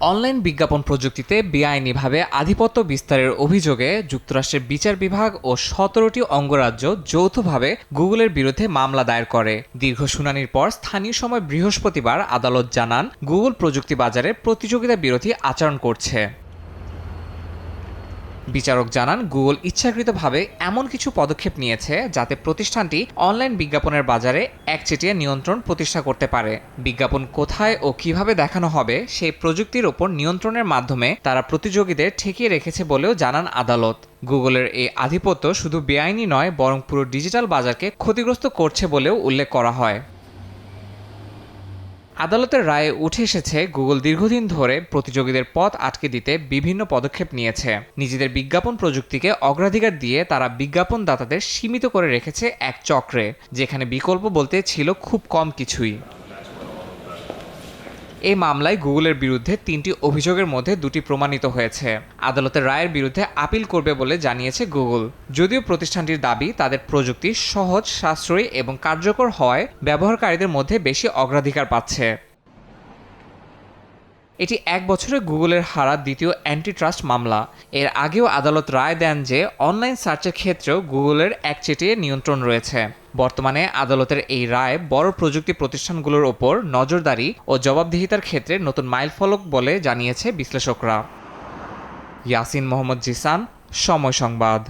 Online বিজ্ঞাপন প্রযুক্তিতে বেআইনিভাবে আধিপত্য বিস্তারের অভিযোগে যুক্তরাষ্ট্রের বিচার বিভাগ ও সতেরোটি অঙ্গরাজ্য যৌথভাবে গুগলের বিরুদ্ধে মামলা দায়ের করে। দীর্ঘ শুনানির পর স্থানীয় সময় বৃহস্পতিবার আদালত জানান, গুগল প্রযুক্তি বাজারে প্রতিযোগিতা বিরোধী আচরণ করছে। বিচারক জানান, গুগল ইচ্ছাকৃতভাবে এমন কিছু পদক্ষেপ নিয়েছে যাতে প্রতিষ্ঠানটি অনলাইন বিজ্ঞাপনের বাজারে একচেটিয়া নিয়ন্ত্রণ প্রতিষ্ঠা করতে পারে। বিজ্ঞাপন কোথায় ও কীভাবে দেখানো হবে সেই প্রযুক্তির ওপর নিয়ন্ত্রণের মাধ্যমে তারা প্রতিযোগীদের ঠেকিয়ে রেখেছে বলেও জানান আদালত। গুগলের এই আধিপত্য শুধু বেআইনি নয়, বরং পুরো ডিজিটাল বাজারকে ক্ষতিগ্রস্ত করছে বলেও উল্লেখ করা হয়। আদালতের রায়ে উঠে এসেছে গুগল দীর্ঘদিন ধরে প্রতিযোগীদের পথ আটকে দিতে বিভিন্ন পদক্ষেপ নিয়েছে। নিজেদের বিজ্ঞাপন প্রযুক্তিকে অগ্রাধিকার দিয়ে তারা বিজ্ঞাপনদাতাদের সীমিত করে রেখেছে এক চক্রে, যেখানে বিকল্প বলতে ছিল খুব কম কিছুই। এই মামলায় গুগলের বিরুদ্ধে তিনটি অভিযোগের মধ্যে দুটি প্রমাণিত হয়েছে। আদালতের রায়ের বিরুদ্ধে আপিল করবে বলে জানিয়েছে গুগল। যদিও প্রতিষ্ঠানটির দাবি, তাদের প্রযুক্তি সহজ, সাশ্রয়ী এবং কার্যকর হওয়ায় ব্যবহারকারীদের মধ্যে বেশি অগ্রাধিকার পাচ্ছে। এটি এক বছরে গুগলের হারা দ্বিতীয় অ্যান্টিট্রাস্ট মামলা। এর আগেও আদালত রায় দেন যে অনলাইন সার্চের ক্ষেত্রেও গুগলের একচেটিয়ে নিয়ন্ত্রণ রয়েছে। বর্তমানে আদালতের এই রায় বড় প্রযুক্তি প্রতিষ্ঠানগুলোর ওপর নজরদারি ও জবাবদিহিতার ক্ষেত্রে নতুন মাইলফলক বলে জানিয়েছে বিশ্লেষকরা। ইয়াসিন মোহাম্মদ জিসান, সময় সংবাদ।